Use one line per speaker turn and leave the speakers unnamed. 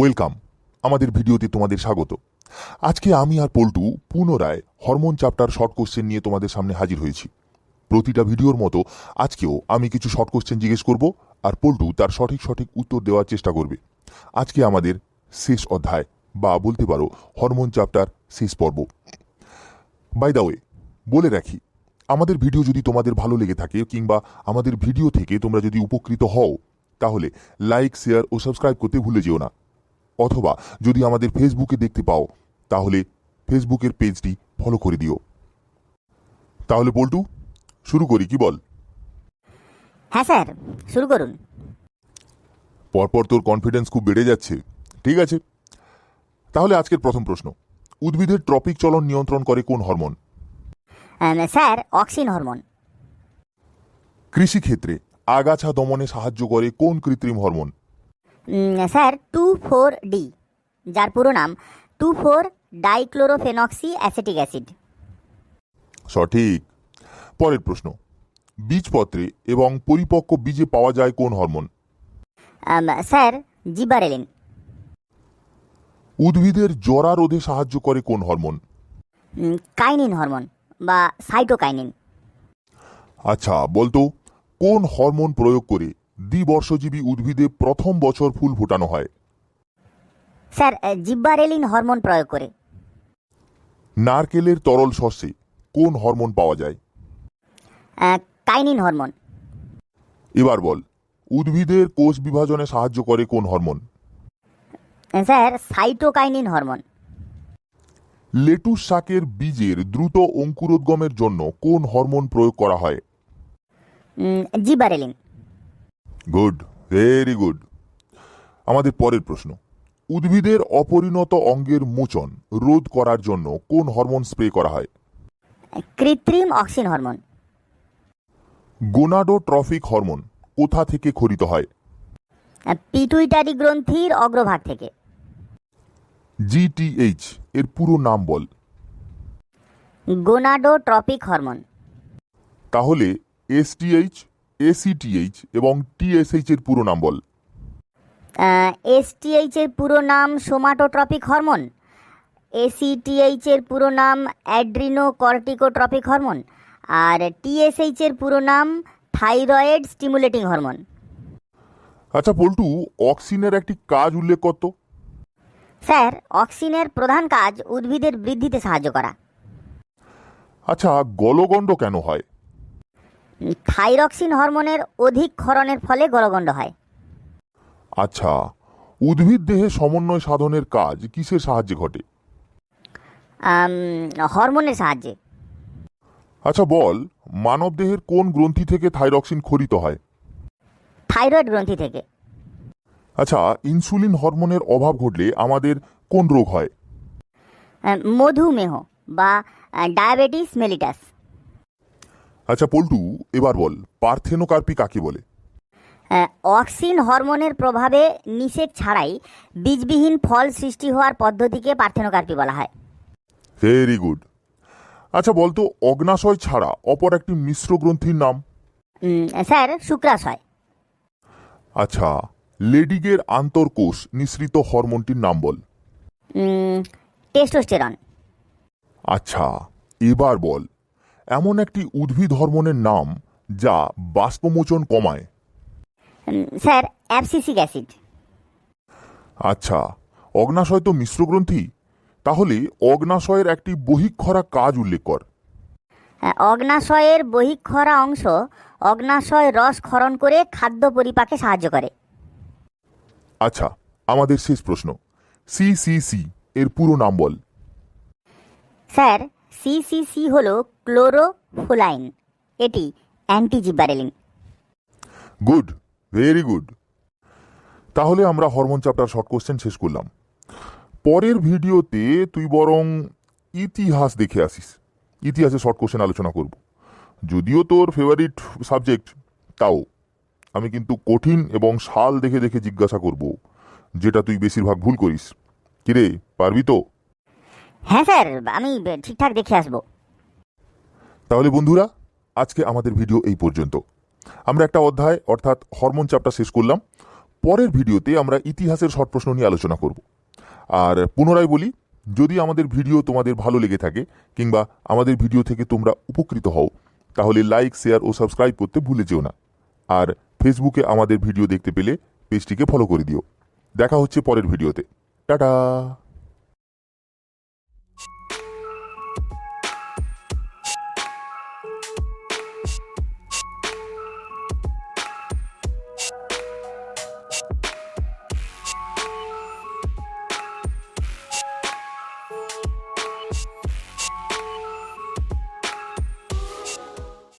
Welcome. আমাদের ভিডিওতে তোমাদের স্বাগত। আজকে আমি আর পল্টু পুনরায় হরমোন চ্যাপ্টার শর্ট কোশ্চেন নিয়ে তোমাদের সামনে হাজির হয়েছি। প্রতিটা ভিডিওর মতো আজকেও আমি কিছু শর্ট কোশ্চেন জিজ্ঞেস করব আর পল্টু তার সঠিক সঠিক উত্তর দেওয়ার চেষ্টা করবে। আজকে আমাদের শেষ অধ্যায় বা বলতে পারো হরমোন চ্যাপ্টার শেষ পর্ব। বাই দা ওয়ে বলে রাখি, আমাদের ভিডিও যদি তোমাদের ভালো লেগে থাকে কিংবা আমাদের ভিডিও থেকে তোমরা যদি উপকৃত হও, তাহলে লাইক শেয়ার ও সাবস্ক্রাইব করতে ভুলে যেও না। অথবা যদি আমাদের ফেসবুকে দেখতে পাও তাহলে ফেসবুকের পেজটি ফলো করে দিও। তাহলে পল্টু শুরু করি কি বল?
হ্যাঁ স্যার শুরু করুন।
পরপর তোর কনফিডেন্স খুব বেড়ে যাচ্ছে ঠিক আছে? তাহলে আজকের প্রথম প্রশ্ন উদ্ভিদের ট্রপিক চলন নিয়ন্ত্রণ করে কোন হরমোন?
Sir auxin hormone.
কৃষিক্ষেত্রে আগাছা দমনে সাহায্য করে কোন কৃত্রিম hormone?
Sir two four D যার পুরো নাম two four dichlorophenoxy acetic acid.
সঠিক। পরের প্রশ্ন বীজপত্রে এবং পরিপক্ক বীজে পাওয়া যায় কোন হরমোন?
স্যার জিবারেলিন।
উদ্ভিদের জরা রোধে সাহায্য করে কোন হরমোন?
কাইনিন হরমোন বা সাইটোকাইনিন।
আচ্ছা বলতো কোন হরমোন প্রয়োগ করে দ্বিবর্ষজীবী উদ্ভিদে প্রথম বছর ফুল ফোটানো হয়।
স্যার জিব্বারেলিন হরমোন প্রয়োগ করে।
নারকেলের তরল শস্যে কোন হরমোন পাওয়া যায়?
Kinin hormone.
এবার বল উদ্ভিদের কোষ বিভাজনে সাহায্য করে কোন hormone?
Sir cytokinin hormone.
Lettuce শাকের বীজের দ্রুত অঙ্কুরোদ্গমের জন্য কোন হরমোন প্রয়োগ করা হয়?
জিবারেলিন
গুড ভেরি গুড আমাদের পরের প্রশ্ন। উদ্ভিদের অপরিণত অঙ্গের মোচন রোধ করার জন্য কোন হরমোন স্প্রে করা হয়?
কৃত্রিম অক্সিন হরমোন।
গোনাডোট্রফিক হরমোন কোথা থেকে খরিত হয়?
পিটুইটারি গ্রন্থির অগ্রভাগ থেকে।
জিটিএইচ এর পুরো নাম বল।
Gonadotropic hormone.
তাহলে এসটিএইচ এসিটিএইচ এবং টিএসএইচ এর পুরো নাম বল।
এসটিএইচ এর পুরো নাম সোমাটোট্রপিক হরমোন। এসিটিএইচ এর পুরো নাম অ্যাড্রিনো কর্টিকোট্রপিক হরমোন। আর টিএসএইচ এর পুরো নাম থাইরয়েড স্টিমুলেটিং হরমোন।
আচ্ছা পল্টু অক্সিনের একটি কাজ উল্লেখ করতো
স্যার অক্সিনের প্রধান কাজ উদ্ভিদের বৃদ্ধিতে সাহায্য করা।
আচ্ছা গলগণ্ড কেন হয়?
থাইরক্সিন হরমোনের অধিক ক্ষরণের ফলে গলগণ্ড হয়।
আচ্ছা উদ্ভিদ দেহে সমন্বয় সাধনের কাজ কিসের সাহায্যে ঘটে?
হরমোনের সাহায্যে।
আচ্ছা বল মানব দেহের কোন গ্রন্থি থেকে থাইরক্সিন খরিত হয়?
থাইরয়েড গ্রন্থি থেকে।
আচ্ছা ইনসুলিন হরমোনের অভাব ঘটলে আমাদের কোন রোগ হয়?
মধুমেহ বা ডায়াবেটিস মেলিটাস।
আচ্ছা পল্টু এবার বল পার্থেনোকার্পি কাকে বলে?
আহ, অক্সিন হরমোনের প্রভাবে নিষেক ছাড়াই বীজবিহীন ফল সৃষ্টি হওয়ার পদ্ধতিকে পার্থেনোকার্পি বলা হয়।
ভেরি গুড আচ্ছা বলতো অগ্নাশয় ছাড়া অপর একটি মিশ্র গ্রন্থির নাম?
স্যার শুক্রাশয়।
আচ্ছা লেডিগের আন্তর্কোষ নিঃসৃত হরমোনটির নাম বল?
টেস্টোস্টেরন।
আচ্ছা এবার বল এমন একটি উদ্ভিদ হরমোনের নাম যা বাষ্পমোচন কমায়।
Sir abscisic acid.
আচ্ছা অগ্নাশয় তো মিশ্র গ্রন্থি? তাহলে অগ্নাশয়ের একটি বহিক্ষরা কাজ উল্লেখ কর।
আহ, অগ্নাশয়ের বহিক্ষরা অংশ অগ্নাশয় রস ক্ষরণ করে খাদ্য পরিপাকে সাহায্য করে।
আচ্ছা আমাদের শেষ প্রশ্ন। সিসিসি এর পুরো নাম বল।
স্যার সিসিসি হল ক্লোরোফোলাইন এটি অ্যান্টিজিবারেলিন।
Good very good. তাহলে আমরা হরমোন চ্যাপ্টার শর্ট কোশ্চেন শেষ করলাম। পরের ভিডিওতে তুই বরং ইতিহাস দেখে আসিস। ইতিহাসে শর্ট কোশ্চেন আলোচনা করব। যদিও তোর ফেভারিট সাবজেক্ট তাও। আমি কিন্তু কঠিন এবং সাল দেখে দেখে জিজ্ঞাসা করব যেটা তুই বেশিরভাগ ভুল করিস। কিরে পারবি তো?
হ্যাঁ স্যার আমি ঠিকঠাক দেখে আসব।
তাহলে বন্ধুরা, আজকে আমাদের ভিডিও এই পর্যন্ত। আমরা একটা অধ্যায়, অর্থাৎ হরমোন চাপটা শেষ করলাম। পরের ভিডিওতে আমরা ইতিহাসের শর্ট প্রশ্ন নিয়ে আলোচনা করব। আর পুনরায় বলি, যদি আমাদের ভিডিও তোমাদের ভালো লেগে থাকে, কিংবা আমাদের ভিডিও থেকে তোমরা উপকৃত হও, তাহলে লাইক, শেয়ার ও সাবস্ক্রাইব করতে ভুলে যেও না। আর ফেসবুকে আমাদের ভিডিও দেখতে পেলে পেজটিকে ফলো করে দিও। দেখা হচ্ছে পরের ভিডিওতে। টাটা!